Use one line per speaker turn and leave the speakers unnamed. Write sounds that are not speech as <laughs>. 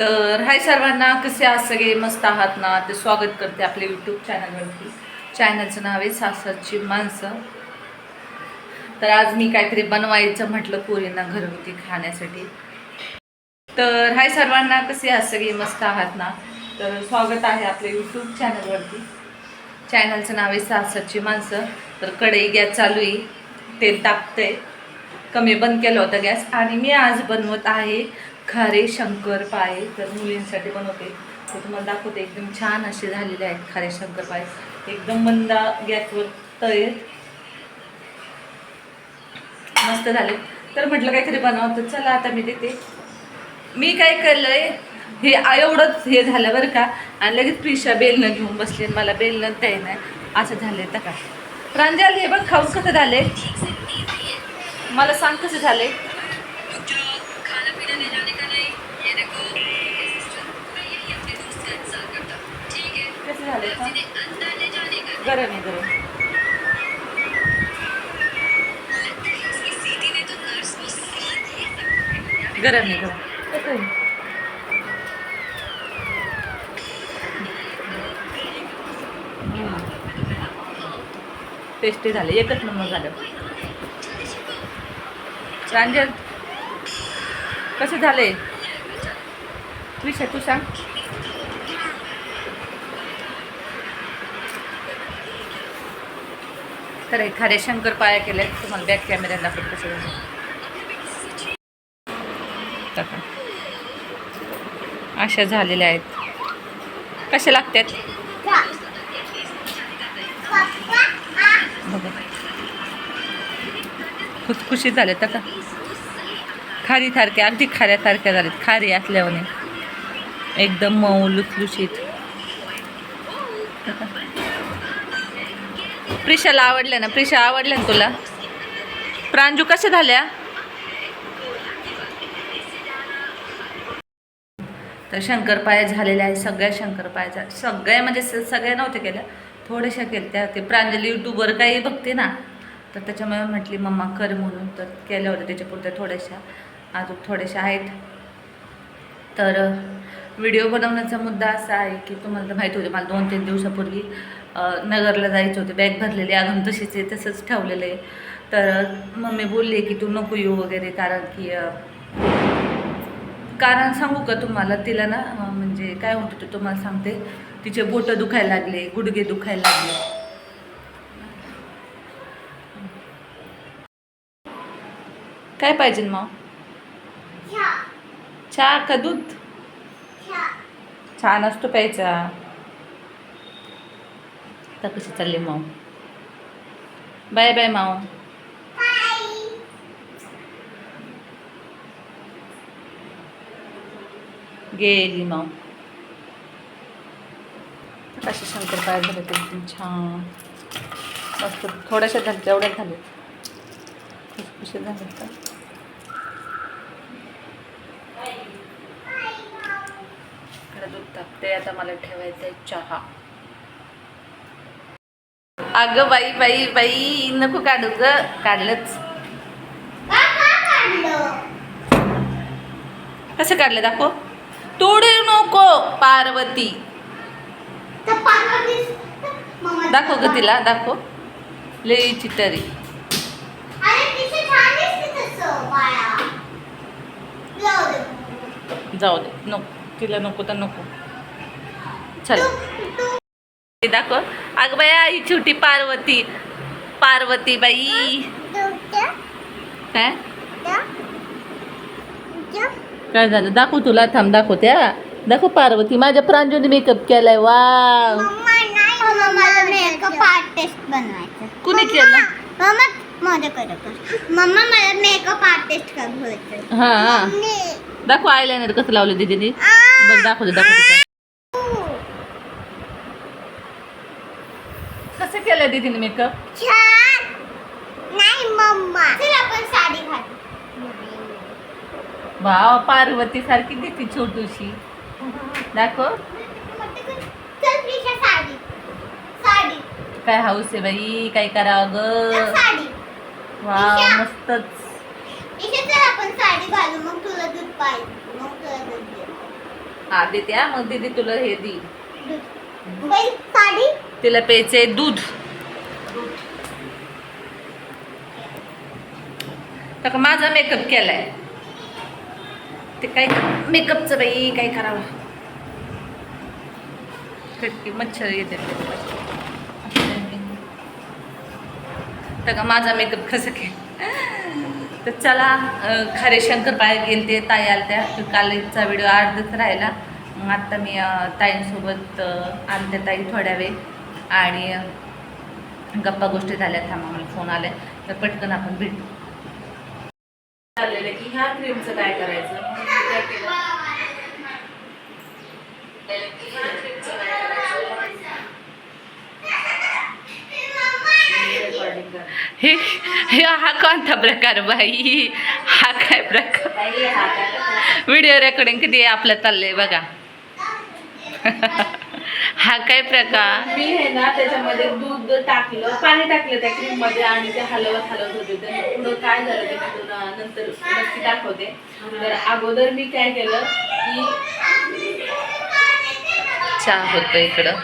तर हाय सर्वांना कसे आहात सगळे? मस्त आहात ना? ते स्वागत करते आपल्या यूट्यूब चॅनलवरती चॅनलचं नाव आहे सासरची माणसं. तर आज मी काहीतरी बनवायचं म्हटलं पोरींना घरगुती खाण्यासाठी. तर हाय सर्वांना कसे आहात सगळे? मस्त आहात ना? तर स्वागत आहे आपल्या यूट्यूब चॅनलवरती चॅनलचं नाव आहे सासरची माणसं. तर कढई गॅस चालू आहे. तेल तापतंय. कमी बंद केला होता गॅस. आणि मी आज बनवत आहे खारे शंकर पाय तर मुलींसाठी बनवते ते तुम्हाला दाखवते एकदम छान असे झालेले आहेत खारे शंकर पाय एकदम मंदा गॅसवर तळे मस्त झाले. तर म्हटलं काहीतरी बनव तर चला आता मी देते. मी काय केलंय हे एवढंच हे झालं बरं का. आणि लगेच प्रिशा बेलनं घेऊन बसली मला बेलनं द्याय नाही असं झालंय तर काय. प्रांजल हे बघ खाऊन कसं झाले मला सांग कसं झाले गरम आहे गरम. गरम आहे? गरम? टेस्टी झाले एकच नंबर झालं. प्रांजल कसे झाले विषय तू सांग. तर हे खारे शंकर पाया केले तुम्हाला बॅक कॅमेऱ्याला दाखवत कसे अशा झालेल्या आहेत. कशा लागतात बघा. खुसखुशीत झाले तर का? खारी सारख्या अगदी खाऱ्यासारख्या झाल्यात खारी असल्याने एकदम मऊ लुसलुशीत. प्रिशाला आवडल्या ना प्रिशा आवडल्या ना तुला? प्रांजू कशा झाल्या? तर शंकरपाया झालेल्या आहेत सगळ्या शंकरपाया सगळ्या म्हणजे सगळ्या नव्हत्या केल्या थोड्याशा केल्या त्या ते प्रांजली यूट्यूबवर काही बघते ना तर त्याच्यामुळे म्हटली मम्मा कर म्हणून. तर केल्या होत्या त्याच्यापुरत्या थोड्याशा. अजून थोड्याशा आहेत. तर व्हिडिओ बनवण्याचा मुद्दा असा आहे की तुम्हाला तर माहिती होते मला दोन तीन दिवसापूर्वी नगरला जायचे होते. बॅग भरलेली अजून तशीच आहे तसंच ठेवलेलं आहे. तर मम्मी बोलली की तू नको येऊ वगैरे कारण की कारण सांगू का तुम्हाला? तिला ना म्हणजे काय होतं ते तुम्हाला सांगते? तिचे बोटं दुखायला लागले गुडघे दुखायला लागले. काय पाहिजे मग? चहा. का दूध? छान असतो प्यायचा. आता कशी चालली माऊ? बाय बाय माऊ. गेली माऊ. कसे शंकर काय झाले ते छान. मस्त. थोड्याशा झाल्या तेवढ्या झाले खुशखुशी झाले का इकडे दूध टाकते आता मला ठेवायचं आहे चहा. अगं बाई बाई बाई नको काढू ग. काढलंच. कसं काढलं दाखव. तोडू नको पार्वती. दाखव ग तिला दाखव. लई चितरी. जाऊ दे. नको. तिला नको तर नको. चल. दाखव. अगं बाया ही छोटी पार्वती. पार्वती बाई काय झालं? दाखव तुला. थांब दाखवते हा. दाखव पार्वती. माझ्या प्रांजूने मेकअप केलाय. वा
आर्टिस्ट
कुणी केलं?
मम्मा कर मला मेकअप आर्टिस्ट
हा. दाखव आयलायनर कसं लावलं दिदी
आ,
बरं दाखवते. केलं दीदीने मेकअप
छान! नाही मम्मा. चल आपण साडी घालू.
वाव पार्वती सारखी दिसती छोटूशी. दाखव.
चल प्रिशा साडी. साडी.
काय हाऊस आहे बाई? काय करावं ग
साडी.
वाव. मस्तच.
इथे चल आपण साडी घालू. मग तुला दूध पाहिजे. मग तुला दूध
हा देते. हा मग दीदी तुला हे दी.
बाई साडी.
तिला प्यायचे दूध. तर का माझा मेकअप केला आहे ते काय मेकअपचं बाई काय करावं? खटकी मच्छर येते. तर का माझा मेकअप कसं केलं? तर चला खरे शंकर बाहेर गेले ते ताई आल्या त्या कालचा व्हिडिओ अर्धच राहिला. मग आत्ता मी ताईंसोबत आणते ताई थोड्या वेळ. आणि गप्पा गोष्टी झाल्या थांबा मला फोन आले तर पटकन आपण भेटू. की ह्या क्रीमचं काय करायचं.
हे हे कोणता प्रकार बाई हा काय प्रकार? व्हिडिओ रेकॉर्डिंग किती आपलं चाललंय बघा <laughs> हा काय प्रकार?
मी हे ना त्याच्यामध्ये दूध टाकलं पाणी टाकलं त्या क्रीममध्ये आणि ते हलवत हलवत होते. तर पुढं काय झालं ते मी तुला नंतर नक्की दाखवते. तर अगोदर मी काय केलं की
चहा होतं इकडं.